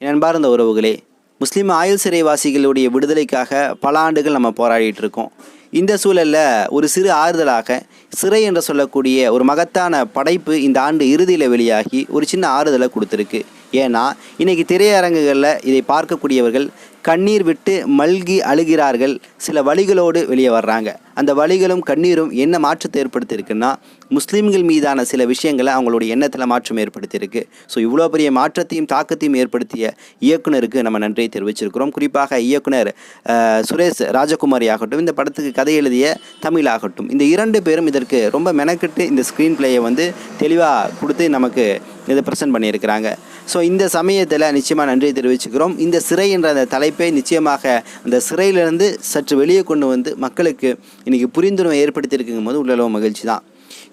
என் அன்பார்ந்த உறவுகளே முஸ்லீம் ஆயுள் சிறைவாசிகளுடைய விடுதலைக்காக பல ஆண்டுகள் நம்ம போராடிட்டு இருக்கோம் இந்த சூழலில் ஒரு சிறு ஆறுதலாக சிறை என்று சொல்லக்கூடிய ஒரு மகத்தான படைப்பு இந்த ஆண்டு இறுதியில் வெளியாகி ஒரு சின்ன ஆறுதலை கொடுத்துருக்கு. ஏன்னா இன்னைக்கு திரையரங்குகளில் இதை பார்க்கக்கூடியவர்கள் கண்ணீர் விட்டு மல்கி அழுகிறார்கள். சில வழிகளோடு வெளியே வர்றாங்க. அந்த வழிகளும் கண்ணீரும் என்ன மாற்றத்தை ஏற்படுத்தியிருக்குன்னா முஸ்லீம்கள் மீதான சில விஷயங்களை அவங்களுடைய எண்ணத்தில் மாற்றம் ஏற்படுத்தியிருக்கு. ஸோ இவ்வளோ பெரிய மாற்றத்தையும் தாக்கத்தையும் ஏற்படுத்திய இயக்குனருக்கு நம்ம நன்றியை தெரிவிச்சிருக்கிறோம். குறிப்பாக இயக்குனர் சுரேஷ் ராஜகுமாரி ஆகட்டும் இந்த படத்துக்கு கதை எழுதிய தமிழ் ஆகட்டும். இந்த இரண்டு பேரும் இதற்கு ரொம்ப மெனக்கெட்டு இந்த ஸ்க்ரீன் பிளேயை வந்து தெளிவாக கொடுத்து நமக்கு இதை ப்ரெசென்ட் பண்ணியிருக்கிறாங்க. ஸோ இந்த சமயத்தில் நிச்சயமாக நன்றி தெரிவிச்சுக்கிறோம். இந்த சிறை என்ற அந்த தலைப்பை நிச்சயமாக அந்த சிறையிலிருந்து சற்று வெளியே கொண்டு வந்து மக்களுக்கு இன்றைக்கி புரிந்துணர்வை ஏற்படுத்தியிருக்குங்கும் போது உள்ளளவு மகிழ்ச்சி தான்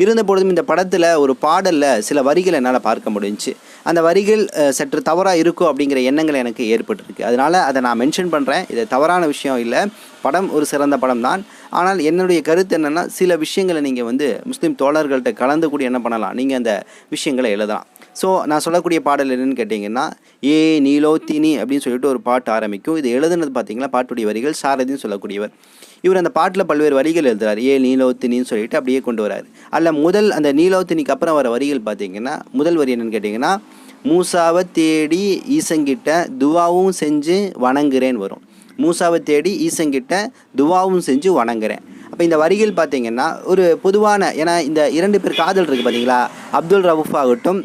இருந்த பொழுதும் இந்த படத்தில் ஒரு பாடலில் சில வரிகளை என்னால் பார்க்க முடிஞ்சு அந்த வரிகள் சற்று தவறாக இருக்கும் அப்படிங்கிற எண்ணங்கள் எனக்கு ஏற்பட்டிருக்கு. அதனால் அதை நான் மென்ஷன் பண்ணுறேன் இது தவறான விஷயம் இல்லை. படம் ஒரு சிறந்த படம் தான். ஆனால் என்னுடைய கருத்து என்னென்னா சில விஷயங்களை நீங்கள் வந்து முஸ்லீம் தோழர்கள்ட்ட கலந்து கூட என்ன பண்ணலாம். நீங்கள் அந்த விஷயங்களை எழுதலாம். ஸோ நான் சொல்லக்கூடிய பாடல் என்னென்னு கேட்டிங்கன்னா ஏ நீலோ தினி அப்படின்னு சொல்லிட்டு ஒரு பாட்டு ஆரம்பிக்கும். இது எழுதுனது பார்த்தீங்கன்னா பாட்டுடைய வரிகள் சாரதின்னு சொல்லக்கூடியவர். இவர் அந்த பாட்டில் பல்வேறு வரிகள் எழுதுறாரு. ஏ நீலோத்தினின்னு சொல்லிட்டு அப்படியே கொண்டு வராரு. அல்ல முதல் அந்த நீலோத்தினிக்கு அப்புறம் வர வரிகள் பார்த்தீங்கன்னா முதல் வரி என்னன்னு கேட்டிங்கன்னா மூசாவை தேடி ஈசங்கிட்ட துவாவும் செஞ்சு வணங்குறேன்னு வரும். மூசாவை தேடி ஈசங்கிட்ட துவாவும் செஞ்சு வணங்குறேன். அப்போ இந்த வரிகள் பார்த்தீங்கன்னா ஒரு பொதுவான ஏன்னா இந்த இரண்டு பேர் காதல் இருக்குது பார்த்தீங்களா அப்துல் ரவுஃப் ஆகட்டும்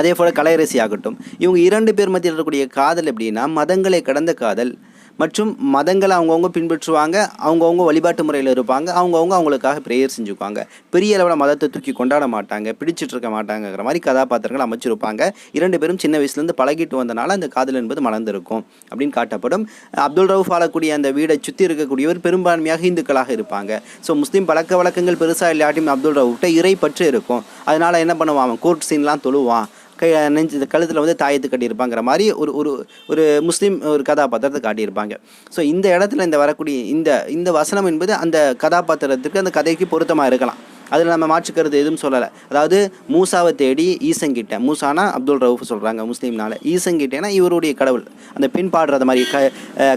அதே போல் கலையரசி ஆகட்டும் இவங்க இரண்டு பேர் மத்தியில் இருக்கக்கூடிய காதல் எப்படின்னா மதங்களை கடந்த காதல் மற்றும் மதங்களை அவங்கவுங்க பின்பற்றுவாங்க அவங்கவுங்க வழிபாட்டு முறையில் இருப்பாங்க அவங்கவுங்க அவங்களுக்காக ப்ரேயர் செஞ்சுக்குவாங்க. பெரிய அளவில் மதத்தை தூக்கி கொண்டாட மாட்டாங்க பிடிச்சிட்டு இருக்க மாட்டாங்கங்கிற மாதிரி கதாபாத்திரங்கள் அமைச்சிருப்பாங்க. இரண்டு பேரும் சின்ன வயசுலேருந்து பழகிட்டு வந்தனால அந்த காதல் என்பது மலர்ந்திருக்கும் அப்படின்னு காட்டப்படும். அப்துல் ரவுஃப் ஆளக்கூடிய அந்த வீடை சுற்றி இருக்கக்கூடியவர் பெரும்பான்மையாக இந்துக்களாக இருப்பாங்க. ஸோ முஸ்லீம் பழக்க வழக்கங்கள் பெருசாக இல்லாட்டியும் அப்துல் ரவுஃப்ட்ட இறை பற்று இருக்கும். அதனால் என்ன பண்ணுவான்? கோர்ட் சீன்லாம் தொழுவான். கை நெஞ்சு கழுத்தில் வந்து தாயத்து கட்டியிருப்பாங்கிற மாதிரி ஒரு ஒரு ஒரு முஸ்லீம் ஒரு கதாபாத்திரத்தை காட்டியிருப்பாங்க. ஸோ இந்த இடத்துல இந்த வரக்கூடிய இந்த இந்த வசனம் என்பது அந்த கதாபாத்திரத்துக்கு அந்த கதைக்கு பொருத்தமாக இருக்கலாம். அதில் நம்ம மாற்றுக்கிறது எதுவும் சொல்லலை. அதாவது மூசாவை தேடி ஈசங்கிட்ட மூசானா அப்துல் ரவுஃப் சொல்கிறாங்க முஸ்லீம்னால. ஈசங்கிட்டேனா இவருடைய கடவுள். அந்த பின் பாடுறது மாதிரி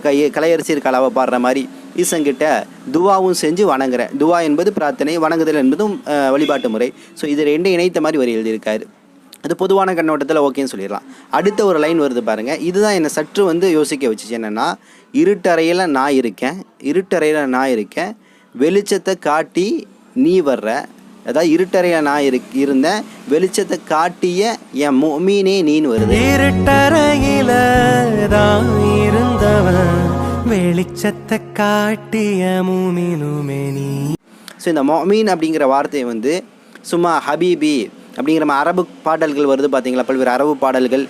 க கலையரசியர் கலாவை பாடுற மாதிரி ஈசங்கிட்ட துவாவும் செஞ்சு வணங்குறேன். துவா என்பது பிரார்த்தனை வணங்குதல் என்பதும் வழிபாட்டு முறை. ஸோ இது ரெண்டும் இணைத்த மாதிரி வரி எழுதியிருக்காரு. அது பொதுவான கண்ணோட்டத்தில் ஓகேன்னு சொல்லிடலாம். அடுத்த ஒரு லைன் வருது பாருங்க. இதுதான் என்னை சற்று வந்து யோசிக்க வச்சுச்சு. என்னென்னா இருட்டறையில் நான் இருக்கேன் இருட்டறையில் நான் இருக்கேன் வெளிச்சத்தை காட்டி நீ வர்ற அதாவது இருட்டறையில் நான் இரு இருந்தேன் வெளிச்சத்தை காட்டிய என் மொமீனே நீன்னு வருது. இருட்டறையில தான் இருந்தவன் வெளிச்சத்தை காட்டிய மூமினுமே நீ. ஸோ இந்த மொமீன் அப்படிங்கிற வார்த்தையை வந்து சும்மா ஹபீபி அப்படிங்கிற மாதிரி அரபு பாடல்கள் வருது பார்த்தீங்களா? பல்வேறு அரபு பாடல்கள்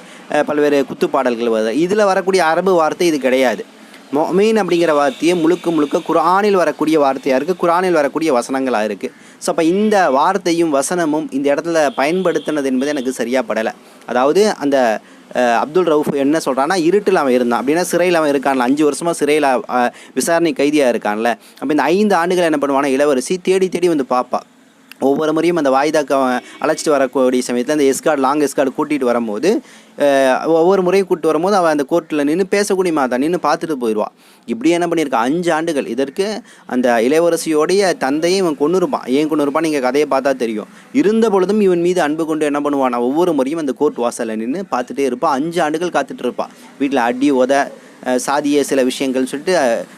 பல்வேறு குத்து பாடல்கள் வருது. இதில் வரக்கூடிய அரபு வார்த்தை இது கிடையாது. மொமீன் அப்படிங்கிற வார்த்தையை முழுக்க முழுக்க குரானில் வரக்கூடிய வார்த்தையாக இருக்குது குரானில் வரக்கூடிய வசனங்களாக இருக்குது ஸோ அப்போ இந்த வார்த்தையும் வசனமும் இந்த இடத்துல பயன்படுத்தினது என்பது எனக்கு சரியாக படலை. அதாவது அந்த அப்துல் ரவுஃப் என்ன சொல்கிறான்னா இருட்டில் அவன் இருந்தான். அப்படின்னா சிறையில் அவன் இருக்கான்ல. அஞ்சு வருஷமாக சிறையில் விசாரணை கைதியாக இருக்கான்ல. அப்போ இந்த ஐந்து ஆண்டுகள் என்ன பண்ணுவானா இளவரசி தேடி தேடி வந்து பார்ப்பா. ஒவ்வொரு முறையும் அந்த வாய்தாக்கு அழைச்சிட்டு வரக்கூடிய சமயத்தில் அந்த எஸ்கார்டு லாங் எஸ்கார்டு கூட்டிகிட்டு வரும்போது ஒவ்வொரு முறையும் கூப்பிட்டு வரும்போது அவன் அந்த கோர்ட்டில் நின்று பேசக்கூடிய மாதான் நின்று பார்த்துட்டு போயிடுவாள் இப்படி என்ன பண்ணியிருக்கான் அஞ்சு ஆண்டுகள். இதற்கு அந்த இளவரசியோடைய தந்தையை இவன் கொண்டு இருப்பான் ஏன் கொண்டு இருப்பான் நீங்கள் கதையை பார்த்தா தெரியும். இருந்த பொழுதும் இவன் மீது அன்பு கொண்டு என்ன பண்ணுவான் ஒவ்வொரு முறையும் அந்த கோர்ட் வாசலில் நின்று பார்த்துட்டே இருப்பான் அஞ்சு ஆண்டுகள் காத்துட்டு இருப்பான் வீட்டில் அடி உத சாதிய சில விஷயங்கள் சொல்லிட்டு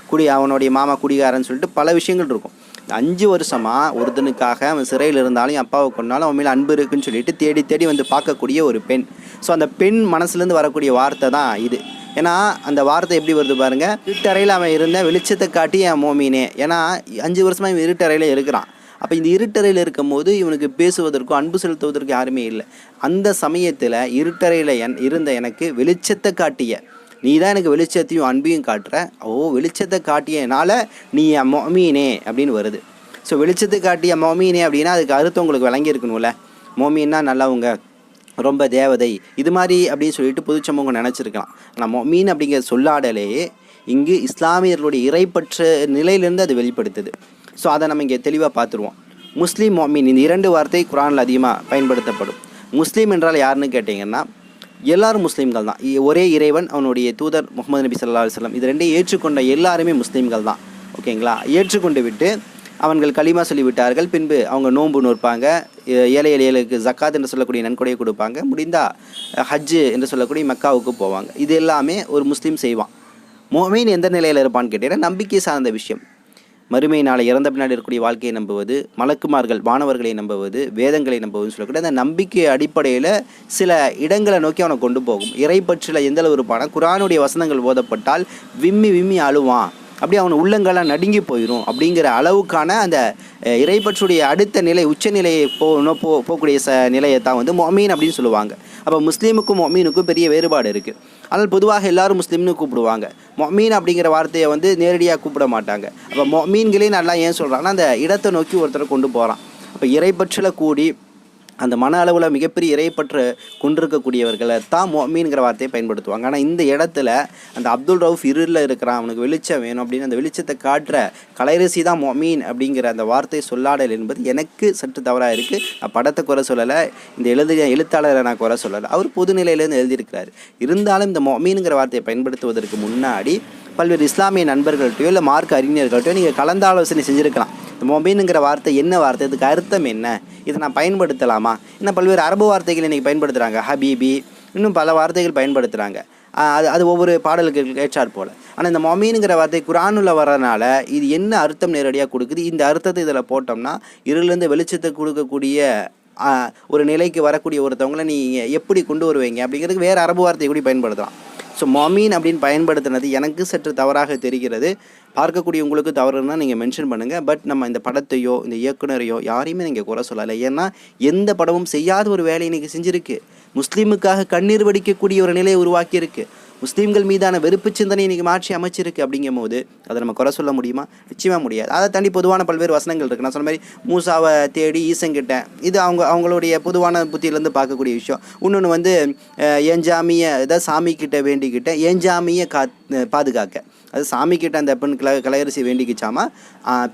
குடி அவனுடைய மாமா குடிகாரன்னு சொல்லிட்டு பல விஷயங்கள் இருக்கும். அஞ்சு வருஷமாக ஒருத்தனுக்காக அவன் சிறையில் இருந்தாலும் என் அப்பாவை கொண்டாலும் அவன் மேலே அன்பு இருக்குன்னு சொல்லிட்டு தேடி தேடி வந்து பார்க்கக்கூடிய ஒரு பெண். ஸோ அந்த பெண் மனசுலேருந்து வரக்கூடிய வார்த்தை தான் இது. ஏன்னா அந்த வார்த்தை எப்படி வருது பாருங்க? இருட்டறையில் அவன் இருந்த வெளிச்சத்தை காட்டி என் மோமீனே. ஏன்னா அஞ்சு வருஷமாக இவன் இருட்டறையில் இருக்கிறான். அப்போ இந்த இருட்டறையில் இருக்கும்போது இவனுக்கு பேசுவதற்கும் அன்பு செலுத்துவதற்கு யாருமே இல்லை. அந்த சமயத்தில் இருட்டறையில் என் இருந்த எனக்கு வெளிச்சத்தை காட்டிய நீ தான் எனக்கு வெளிச்சத்தையும் அன்பையும் காட்டுற. ஓ வெளிச்சத்தை காட்டியனால நீ என் மொமீனே அப்படின்னு வருது. ஸோ வெளிச்சத்தை காட்டிய மொமீனே அப்படின்னா அதுக்கு அர்த்தம் உங்களுக்கு விளங்கியிருக்கணும்ல. மொமீன்னா நல்லவங்க ரொம்ப தேவதை இது மாதிரி அப்படின்னு சொல்லிட்டு பொதுச்சமூகம் நினச்சிருக்கலாம். ஆனால் மொமீன் அப்படிங்கிற சொல்லாடலேயே இங்கு இஸ்லாமியர்களுடைய இறைப்பற்ற நிலையிலேருந்து அது வெளிப்படுத்துது. ஸோ அதை நம்ம இங்கே தெளிவாக பார்த்துருவோம். முஸ்லீம் மொமீன் இந்த இரண்டு வார்த்தை குரானில் அதிகமாக பயன்படுத்தப்படும். முஸ்லீம் என்றால் யாருன்னு கேட்டிங்கன்னா எல்லாரும் முஸ்லீம்கள் தான். இ- ஒரே இறைவன் அவனுடைய தூதர் முகமது நபி சல்லா அலுவலம் இது ரெண்டையும் ஏற்றுக்கொண்ட எல்லாருமே முஸ்லீம்கள் தான். ஓகேங்களா? ஏற்றுக்கொண்டு விட்டு அவன்கள் களிமா சொல்லிவிட்டார்கள். பின்பு அவங்க நோன்பு நோற்பாங்க. ஏழை எளியலுக்கு ஜக்காத் என்று சொல்லக்கூடிய நன்கொடையை கொடுப்பாங்க. முடிந்தா ஹஜ்ஜு என்று சொல்லக்கூடிய மக்காவுக்கு போவாங்க. இது எல்லாமே ஒரு முஸ்லீம் செய்வான். மோமீன் எந்த நிலையில் இருப்பான்னு கேட்டீங்கன்னா நம்பிக்கை சார்ந்த விஷயம். மறுமை நாளை இறந்த பின்னாடி இருக்கக்கூடிய வாழ்க்கையை நம்புவது மலக்குமார்கள் வானவர்களை நம்புவது வேதங்களை நம்புவதுன்னு சொல்லக்கூடிய அந்த நம்பிக்கை அடிப்படையில் சில இடங்களை நோக்கி அவனை கொண்டு போகும். இறைப்பற்றில் எந்த அளவு இருப்பானா? குரானுடைய வசனங்கள் ஓதப்பட்டால் விம்மி விம்மி அழுவான். அப்படி அவன் உள்ளங்கள்லாம் நடுங்கி போயிடும் அப்படிங்கிற அளவுக்கான அந்த இறைப்பற்றுடைய அடுத்த நிலை உச்சநிலையை போ போ போகக்கூடிய ச நிலையை தான் வந்து மொமீன் அப்படின்னு சொல்லுவாங்க. அப்போ முஸ்லீமுக்கும் மொமீனுக்கும் பெரிய வேறுபாடு இருக்குது ஆனால் பொதுவாக எல்லாரும் முஸ்லீம்னு கூப்பிடுவாங்க. மொமீன் அப்படிங்கிற வார்த்தையை வந்து நேரடியாக கூப்பிட மாட்டாங்க. அப்போ மொமீன்களே நல்லா ஏன் சொல்கிறாங்கன்னா அந்த இடத்தை நோக்கி ஒருத்தரை கொண்டு போகிறான் அப்போ இறைப்பற்றில் கூடி அந்த மன அளவில் மிகப்பெரிய இறைப்பற்று கொண்டிருக்கக்கூடியவர்களை தான் மொமீன்கிற வார்த்தையை பயன்படுத்துவாங்க. ஆனால் இந்த இடத்துல அந்த அப்துல் ரவுஃப் இருளில் இருக்கிறான் அவனுக்கு வெளிச்சம் வேணும் அப்படின்னு அந்த வெளிச்சத்தை காட்டுற கலைரசி தான் மொமீன் அப்படிங்கிற அந்த வார்த்தை சொல்லாடல் என்பது எனக்கு சற்று தவறாக இருக்குது நான் படத்தை குறை சொல்லலை. இந்த எழுதிய எழுத்தாளரை நான் குறை சொல்லலை. அவர் பொதுநிலையிலேருந்து எழுதியிருக்கிறார். இருந்தாலும் இந்த மொமீனுங்கிற வார்த்தையை பயன்படுத்துவதற்கு முன்னாடி பல்வேறு இஸ்லாமிய நண்பர்கள்ட்டையோ இல்லை மார்க் அறிஞர்கள்ட்டையோ நீங்கள் கலந்தாலோசனை செஞ்சுருக்கலாம். இந்த மொபைனுங்கிற வார்த்தை என்ன வார்த்தை? இதுக்கு அர்த்தம் என்ன? இதை நான் பயன்படுத்தலாமா? இன்னும் பல்வேறு அரபு வார்த்தைகள் இன்றைக்கி பயன்படுத்துகிறாங்க ஹபீபி இன்னும் பல வார்த்தைகள் பயன்படுத்துகிறாங்க அது அது ஒவ்வொரு பாடலுக்கு ஏற்றாற் போல். ஆனால் இந்த மொமீனுங்கிற வார்த்தை குரானில் வரனால இது என்ன அர்த்தம் நேரடியாக கொடுக்குது? இந்த அர்த்தத்தை இதில் போட்டோம்னா இருளிருந்து வெளிச்சத்தை கொடுக்கக்கூடிய ஒரு நிலைக்கு வரக்கூடிய ஒருத்தவங்களை நீங்கள் எப்படி கொண்டு வருவீங்க? அப்படிங்கிறதுக்கு வேறு அரபு வார்த்தையை கூட பயன்படுத்தலாம். ஸோ மொமீன் அப்படின்னு பயன்படுத்தினது எனக்கு சற்று தவறாக தெரிகிறது. பார்க்கக்கூடிய உங்களுக்கு தவறுன்னா நீங்கள் மென்ஷன் பண்ணுங்கள் பட் நம்ம இந்த படத்தையோ இந்த இயக்குனரையோ யாரையுமே நீங்கள் குறை சொல்லலை. ஏன்னா எந்த படமும் செய்யாத ஒரு வேலையை இன்றைக்கி செஞ்சுருக்கு. முஸ்லீமுக்காக கண்ணீர் வடிக்கக்கூடிய ஒரு நிலையை உருவாக்கியிருக்கு. முஸ்லீம்கள் மீதான வெறுப்பு சிந்தனை இன்றைக்கி மாற்றி அமைச்சிருக்கு அப்படிங்கும் போது அதை நம்ம குறை சொல்ல முடியுமா? நிச்சயமாக முடியாது. அதை தாண்டி பொதுவான பல்வேறு வசனங்கள் இருக்குது நான் சொன்ன மாதிரி மூசாவை தேடி ஈசங்கிட்ட இது அவங்க அவங்களுடைய பொதுவான புத்தியிலேருந்து பார்க்கக்கூடிய விஷயம். இன்னொன்று வந்து என் ஜாமியை இதை சாமி கிட்ட வேண்டிக்கிட்ட என் ஜாமியை கா பாதுகாக்க. அது சாமி கிட்ட அந்த பெண் கல கலையரசி வேண்டிக்கிச்சாமா?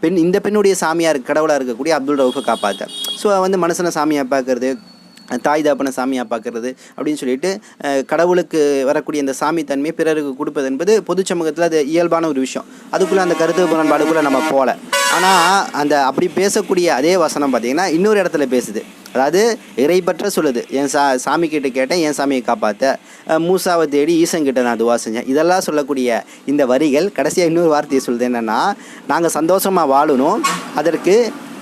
பெண் இந்த பெண்ணுடைய சாமியார் கடவுளாக இருக்கக்கூடிய அப்துல் ரவுஃபை காப்பாற்ற ஸோ வந்து மனுஷனை சாமியாக பார்க்குறது தாய் தாப்பனை சாமியாக பார்க்குறது அப்படின்னு சொல்லிட்டு கடவுளுக்கு வரக்கூடிய அந்த சாமி தன்மையை பிறருக்கு கொடுப்பது என்பது பொது சமூகத்தில் அது இயல்பான ஒரு விஷயம். அதுக்குள்ளே அந்த கருத்து முரண்பாடுக்குள்ளே நம்ம போகல. ஆனால் அந்த அப்படி பேசக்கூடிய அதே வசனம் பார்த்திங்கன்னா இன்னொரு இடத்துல பேசுது. அதாவது இறைப்பற்ற சொல்லுது. என் சா சாமி கிட்ட கேட்டேன் என் சாமியை காப்பாற்ற மூசாவை தேடி ஈசங்கிட்ட நான் துவா செஞ்சேன். இதெல்லாம் சொல்லக்கூடிய இந்த வரிகள் கடைசியாக இன்னொரு வார்த்தையை சொல்லுது என்னென்னா நாங்கள் சந்தோஷமாக வாழணும். அதற்கு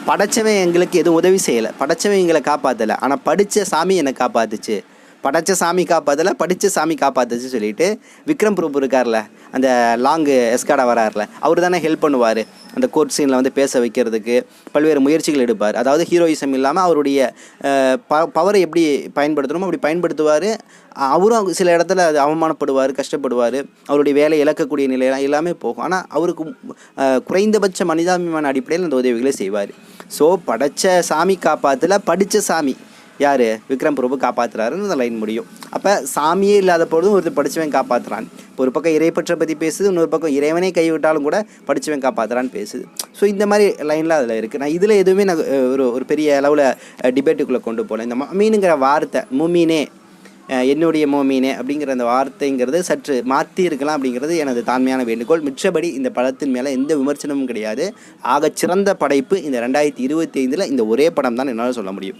படைச்சவன் எங்களுக்கு எதுவும் உதவி செய்யலை. படைச்சவன் எங்களை காப்பாற்றலை ஆனால் படித்த சாமி என்னை காப்பாற்றுச்சு படைச்ச சாமி காப்பாற்றல படித்த சாமி காப்பாத்துச்சு சொல்லிட்டு விக்ரம் பிரபு இருக்கார்ல அந்த லாங்கு எஸ்காடா வரார்ல அவர் தானே ஹெல்ப் பண்ணுவார். அந்த கோர்ட் சீனில் வந்து பேச வைக்கிறதுக்கு பல்வேறு முயற்சிகள் எடுப்பார். அதாவது ஹீரோயிசம் இல்லாமல் அவருடைய ப பவரை எப்படி பயன்படுத்தணுமோ அப்படி பயன்படுத்துவார். அவரும் சில இடத்துல அது அவமானப்படுவார் கஷ்டப்படுவார். அவருடைய வேலை இழக்கக்கூடிய நிலையெல்லாம் எல்லாமே போகும். ஆனால் அவருக்கு குறைந்தபட்ச மனிதாபிமான அடிப்படையில் அந்த உதவிகளை செய்வார். ஸோ படைச்ச சாமி காப்பாத்துல படித்த சாமி யார்? விக்ரம் பிரபு காப்பாற்றுறாருன்னு அந்த லைன் முடியும். அப்போ சாமியே இல்லாத பொழுதும் ஒருத்தர் படித்தவன் காப்பாற்றுறான் இப்போ ஒரு பக்கம் இறைப்பற்றை பற்றி பேசுது இன்னொரு பக்கம் இறைவனே கைவிட்டாலும் கூட படித்தவன் காப்பாற்றுறான்னு பேசுது. ஸோ இந்த மாதிரி லைன்லாம் அதில் இருக்குது நான் இதில் எதுவுமே நான் ஒரு ஒரு பெரிய அளவில் டிபேட்டுக்குள்ளே கொண்டு போகல இந்த மீனுங்கிற வார்த்தை முமீனே என்னுடைய மோமீனே அப்படிங்கிற அந்த வார்த்தைங்கிறது சற்று மாற்றி இருக்கலாம் அப்படிங்கிறது எனது தாண்மையான வேண்டுகோள். மிச்சபடி இந்த படத்தின் மேலே எந்த விமர்சனமும் கிடையாது. ஆகச் சிறந்த படைப்பு இந்த ரெண்டாயிரத்தி இருபத்தி ஐந்தில் இந்த ஒரே படம் தான் என்னால் சொல்ல முடியும்.